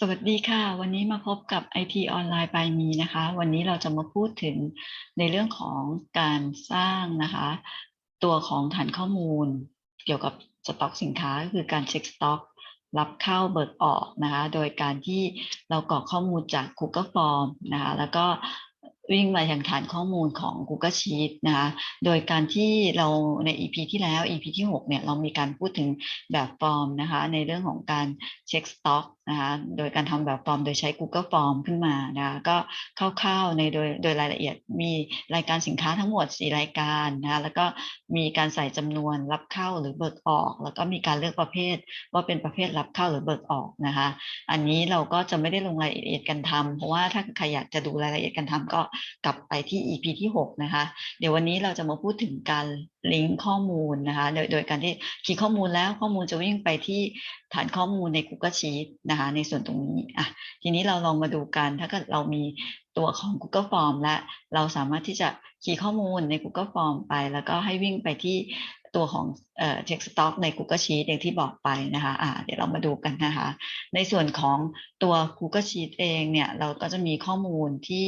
สวัสดีค่ะ วันนี้มาพบกับ IT ออนไลน์ by มีนะคะ วันนี้เราจะมาพูดถึงในเรื่องของการสร้างนะคะ ตัวของฐานข้อมูล เกี่ยวกับสต็อกสินค้าก็คือการเช็คสต็อกรับเข้าเบิกออกนะคะ โดยการที่เรากรอกข้อมูลจาก Google Form นะคะ แล้วก็วิ่งมายังฐานข้อมูลของ Google Sheet นะคะ โดยการที่เราใน EP ที่แล้ว EP ที่ 6 เนี่ย เรามีการพูดถึงแบบฟอร์มนะคะ ในเรื่องของการเช็คสต็อก นะคะโดยการทำแบบฟอร์มโดยใช้ Google Form ขึ้นมานะคะก็คร่าวๆในโดยโดยรายละเอียดมีรายการสินค้าทั้งหมด 4 รายการนะคะแล้วก็มีการใส่จำนวนรับเข้าหรือเบิกออก แล้วก็มีการเลือกประเภท ว่าเป็นประเภทรับเข้าหรือเบิกออกนะคะอันนี้เราก็จะไม่ได้ลงรายละเอียดการทำเพราะว่าถ้าใครอยากจะดูรายละเอียดการทำก็กลับไปที่ EP ที่6นะคะเดี๋ยววันนี้เราจะมาพูดถึงการลิงก์ข้อมูลนะคะโดยโดยการที่คีย์ข้อมูลแล้วข้อมูลจะวิ่งไปที่ฐานข้อมูลใน Google Sheet นะคะในส่วนตรงนี้อะทีนี้เราลองมาดูกัน ถ้าเกิดเรามีตัวของ Google Form และเราสามารถที่จะคีย์ข้อมูลใน Google Form ไป แล้วก็ให้วิ่งไปที่ตัวของเอ่อ text stock ใน Google Sheet อย่างที่บอกไปนะคะอ่าเดี๋ยวเรามาดูกันนะคะ ในส่วนของตัว Google Sheet เองเนี่ย เราก็จะมีข้อมูลที่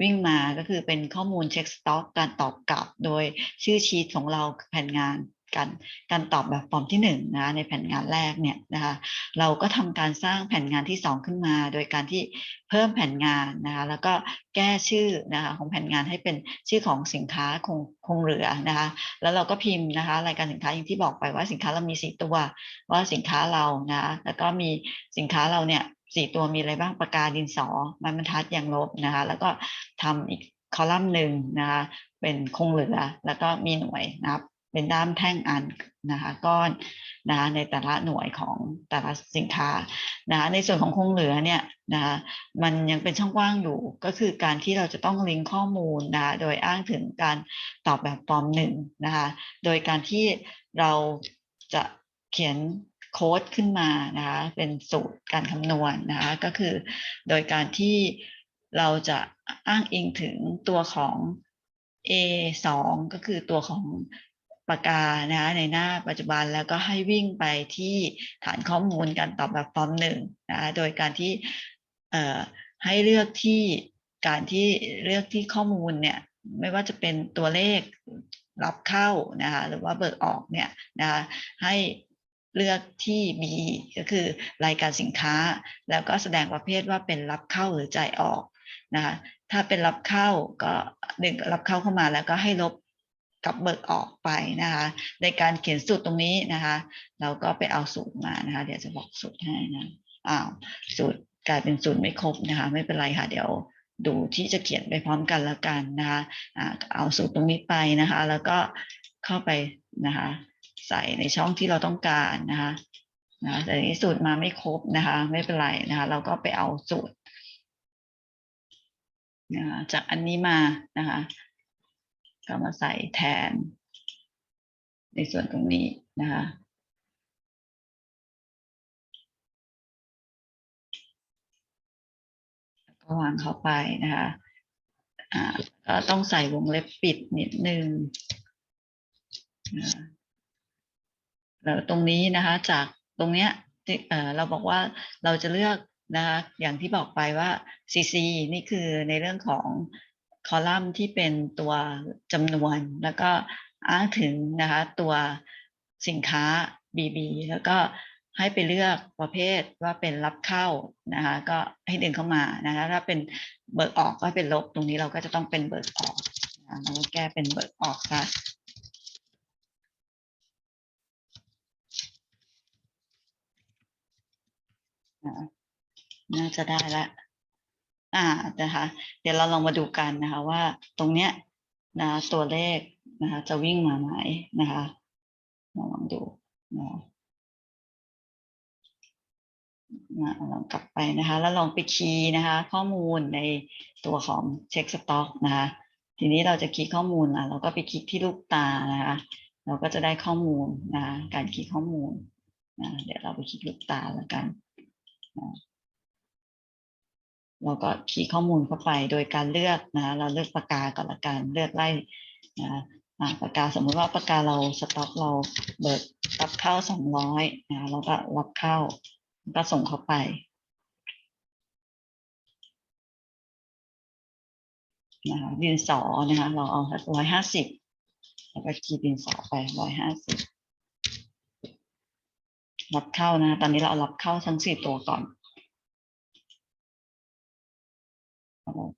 วิ่งมาก็คือเป็นข้อมูลเช็คสต็อกการตอบกลับ โดยชื่อชีตของเราแผนงาน การการตอบแบบฟอร์มที่1นงนะในแผนงานแรกเนี่ยนะคะเราก็ทำการสร้างแผนงานที่ 2 ขึ้นมา โดยการที่เพิ่มแผนงานนะคะแล้วก็แก้ชื่อนะคะของแผนงานให้เป็นชื่อของสินค้าคงคงเหลือนะคะแล้วเราก็พิมพ์นะคะรายการสินค้าอย่างที่บอกไปว่าสินค้าเรามี4ตัวว่าสินค้าเรานะแล้วก็มีสินค้าเราเนี่ยสี่ตัวมีอะไรบ้างปากกาดินสอไม้บรรทัดยางลบนะคะแล้วก็ทำอีกคอลัมน์หนึ่งนะคะเป็นคงเหลือแล้วก็มีหน่วยนะครับ เป็นด้ามแท่งอันนะคะก้อนนะคะในแต่ละหน่วยของแต่ละสินค้านะคะในส่วนของคงเหลือเนี่ยนะคะมันยังเป็นช่องว่างอยู่ก็คือการที่เราจะต้องลิงก์ข้อมูลนะคะโดยอ้างถึงการตอบแบบฟอร์มหนึ่งนะคะโดยการที่เราจะเขียนโค้ดขึ้นมานะคะเป็นสูตรการคำนวณนะคะก็คือโดยการที่เราจะอ้างอิงถึงตัวของ A 2 ก็คือตัวของ ปากกานะคะในหน้าปัจจุบันแล้วก็ให้วิ่งไปที่ฐานข้อมูลการตอบแบบฟอร์มหนึ่งนะคะโดยการที่ให้เลือกที่การที่เลือกที่ข้อมูลเนี่ยไม่ว่าจะเป็นตัวเลขรับเข้านะคะหรือว่าเบิกออกเนี่ยนะคะให้เลือกที่ B ก็คือรายการสินค้า แล้วก็แสดงประเภทว่าเป็นรับเข้าหรือจ่ายออกนะคะถ้าเป็นรับเข้าก็ดึงรับเข้าเข้ามาแล้วก็ให้ลบ กับเบิกออกไปนะคะ ในการเขียนสูตรตรงนี้นะคะ เราก็ไปเอาสูตรมานะคะ เดี๋ยวจะบอกสูตรให้นะอ้าวสูตรกลายเป็นสูตรไม่ครบนะคะ ไม่เป็นไรค่ะเดี๋ยวดูที่จะเขียนไปพร้อมกันแล้วกันนะคะอ่าเอาสูตรตรงนี้ไปนะคะ แล้วก็เข้าไปนะคะ ใส่ในช่องที่เราต้องการนะคะนะแต่นี้สูตรมาไม่ครบนะคะ ไม่เป็นไรนะคะ เราก็ไปเอาสูตรนะคะจากอันนี้มานะคะ ก็มาใส่แทน ในส่วนตรงนี้นะคะก็วางเข้าไปนะคะก็ต้องใส่วงเล็บปิดนิดนึงนะแล้วตรงนี้นะคะ จากตรงเนี้ยที่เออเราบอกว่าเราจะเลือกนะคะอย่างที่บอกไปว่า CC นี่คือในเรื่องของ คอลัมน์ที่เป็นตัวจำนวน แล้วก็อ้างถึงนะคะตัวสินค้า BB แล้วก็ให้ไปเลือกประเภทว่าเป็นรับเข้านะคะก็ให้ดึงเข้ามานะคะถ้าเป็นเบิกออกก็เป็นลบตรงนี้เราก็จะต้องเป็นเบิกออกนะเราก็แก้เป็นเบิกออกค่ะน่าจะได้ละ อ่านะคะ เดี๋ยวเราลองมาดูกันนะคะว่าตรงเนี้ยนะตัวเลขนะคะ จะวิ่งมาไหมนะคะลองดูนะนะลองกลับไปนะคะ แล้วลองไปคีย์นะคะ ข้อมูลในตัวของเช็คสต็อกนะคะ ทีนี้เราจะคีย์ข้อมูลอะเราก็ไปคลิกที่ลูกตานะคะ เราก็จะได้ข้อมูลนะคะการคีย์ข้อมูลนะเดี๋ยวเราไปคลิกลูกตาแล้วกัน เราก็ขีดข้อมูลเข้าไปโดยการเลือกนะเราเลือกปากกาก่อนละกันเลือกไล่นะปากกาสมมติว่าปากกาเราสต็อกเราเบิกรับเข้าสองร้อยนะเราก็รับเข้าก็ส่งเข้าไปนะคะดินสอนะคะเราเอาร้อยห้าสิบแล้วก็ขีดดินสอไปร้อยห้าสิบรับเข้านะ ตอนนี้เราเอารับเข้าทั้งสี่ตัวก่อน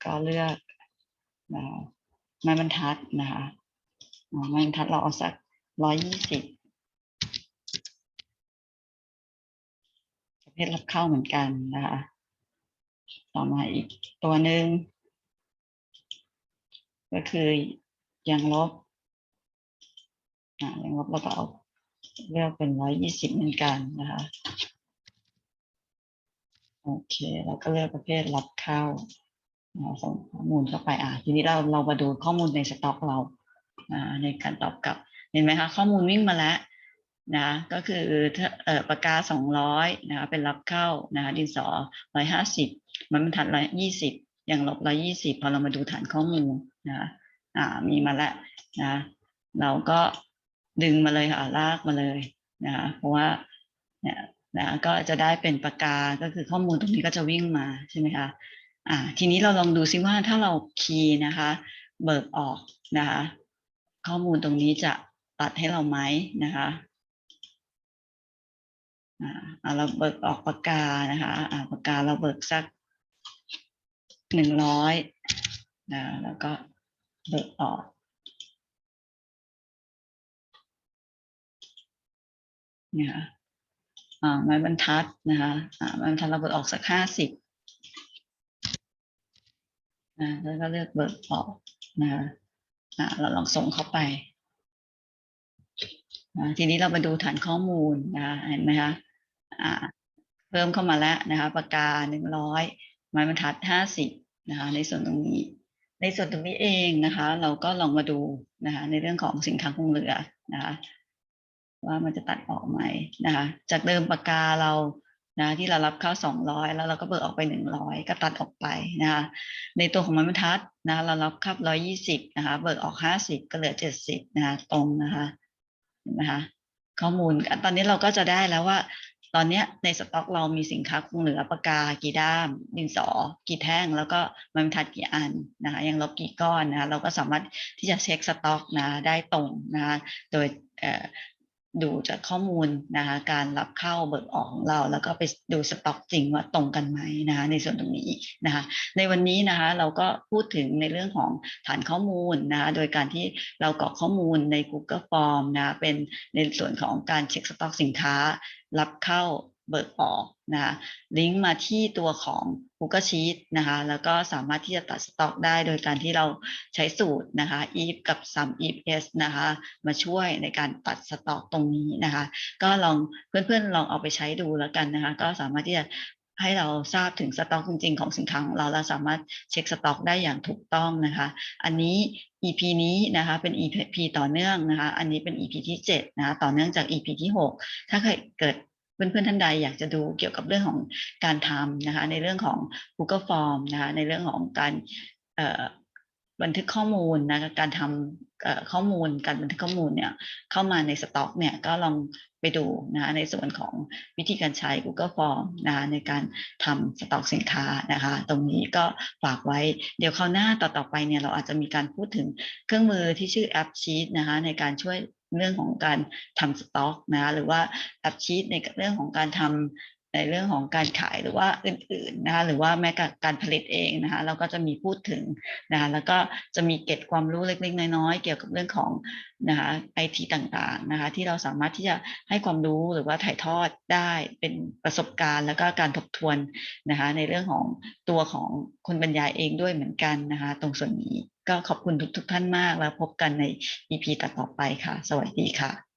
ก็เลือกไม้บรรทัดนะคะไม้บรรทัดเราเอาสักร้อยยี่สิบประเภทรับเข้าเหมือนกันนะคะต่อมาอีกตัวหนึ่งก็คือยังลบอ่างลบเราก็เอาเลือกเป็นร้อยยี่สิบเหมือนกันนะคะ โอเค แล้วก็เลือกประเภทรับเข้า อ่าส่งข้อมูลเข้าไปอ่าทีนี้เราเรามาดูข้อมูลในสต็อกเราอ่าในการตอบกลับ เห็นไหมคะ ข้อมูลวิ่งมาแล้วนะก็คือถ้าเอ่อปากกาสองร้อยนะคะเป็นรับเข้านะคะดินสอร้อยห้าสิบมันบรรทัดร้อยยี่สิบอย่างลบร้อยยี่สิบพอเรามาดูฐานข้อมูลนะคะอ่ามีมาแล้วนะเราก็ดึงมาเลยค่ะลากมาเลยนะคะเพราะว่าเนี่ยนะก็จะได้เป็นปากกาก็คือข้อมูลตรงนี้ก็จะวิ่งมาใช่ไหมคะ อ่าทีนี้เราลองดูซิว่าถ้าเราคีย์นะคะ เบิกออกนะคะ ข้อมูลตรงนี้จะตัดให้เราไหมนะคะอ่าเราเบิกออกปากกานะคะอ่าปากกาเราเบิกสักหนึ่งร้อยนะแล้วก็เบิกออกนี่ค่ะอ่าไม้บรรทัดนะคะอ่าไม้บรรทัดเราเบิกออกสักห้าสิบ นะแล้วก็เลือกเบิกออกนะคะอ่าเราลองส่งเข้าไปนะทีนี้เรามาดูฐานข้อมูลนะคะเห็นไหมคะอ่าเพิ่มเข้ามาแล้วนะคะปากกาหนึ่งร้อยไม้บรรทัดห้าสิบนะคะในส่วนตรงนี้ ในส่วนตรงนี้เองนะคะ เราก็ลองมาดูนะคะในเรื่องของสินค้าคงเหลือนะคะว่ามันจะตัดออกไหมนะคะจากเดิมปากกาเรา นะที่เรารับเข้าสองร้อยแล้วเราก็เบิกออกไปหนึ่งร้อยก็ตัดออกไปนะคะในตัวของไม้บรรทัดนะเรารับเข้าร้อยยี่สิบนะคะ เบิกออกห้าสิบก็เหลือเจ็ดสิบนะคะตรงนะคะเห็นไหมคะข้อมูลตอนนี้เราก็จะได้แล้วว่า ตอนนี้ในสต็อกเรามีสินค้าคงเหลือปากกากี่ด้ามดินสอ กี่แท่ง แล้วก็ม้บรรทัดกี่อันนะคะยังลบกี่ก้อนนะคะเราก็สามารถที่จะเช็คสต็อกนะได้ตรงนะคะโดย ดูจากข้อมูลนะคะการรับเข้าเบิกออกของเรา แล้วก็ไปดูสต็อกจริงว่าตรงกันไหมนะคะในส่วนตรงนี้นะคะในวันนี้นะคะเราก็พูดถึงในเรื่องของฐานข้อมูลนะคะโดยการที่เรากรอกข้อมูลใน Google Form นะคะเป็นในส่วนของการเช็คสต็อกสินค้า รับเข้า เบิกออกนะคะลิงก์มาที่ตัวของ Google Sheet นะคะแล้วก็สามารถที่จะตัดสต็อกได้โดยการที่เราใช้สูตรนะคะ if กับ sum if s นะคะมาช่วยในการตัดสต็อกตรงนี้นะคะก็ลองเพื่อนๆลองเอาไปใช้ดูแล้วกันนะคะก็สามารถที่จะให้เราทราบถึงสต็อกจริงๆของสินค้าของเราเราสามารถเช็คสต็อกได้อย่างถูกต้องนะคะ อันนี้ EP นี้นะคะเป็น EP ต่อเนื่องนะคะ อันนี้เป็น EP ที่7นะคะต่อเนื่องจาก EP ที่ 6 ถ้าใครเกิด เพื่อนๆท่านใดอยากจะดูเกี่ยวกับเรื่องของการทำนะคะ ในเรื่องของ Google Form นะคะ ในเรื่องของการบันทึกข้อมูลนะการทำข้อมูลการบันทึกข้อมูลเนี่ยเข้ามาในสต็อกเนี่ยก็ลองไปดูนะคะในส่วนของวิธีการใช้ Google Form นะะในการทำสต็อกสินค้านะคะ ตรงนี้ก็ฝากไว้เดี๋ยวคราวหน้าต่อๆไปเนี่ยเราอาจจะมีการพูดถึงเครื่องมือที่ชื่อแอปชีตนะคะในการช่วย เรื่องของการทำสต็อกนะคะหรือว่าแอปชีตในเรื่องของการทำในเรื่องของการขายหรือว่าอื่นๆนะคะหรือว่าแม้กับการผลิตเองนะคะเราก็จะมีพูดถึงนะคะแล้วก็จะมีเก็บความรู้เล็กๆน้อยๆเกี่ยวกับเรื่องของนะคะไอทีต่างๆนะคะที่เราสามารถที่จะให้ความรู้หรือว่าถ่ายทอดได้เป็นประสบการณ์ แล้วก็การทบทวนนะคะในเรื่องของตัวของคนบรรยายเองด้วยเหมือนกันนะคะตรงส่วนนี้ ก็ขอบคุณทุกๆท่านมากแล้วพบกันใน EP ต่อๆไปค่ะ สวัสดีค่ะ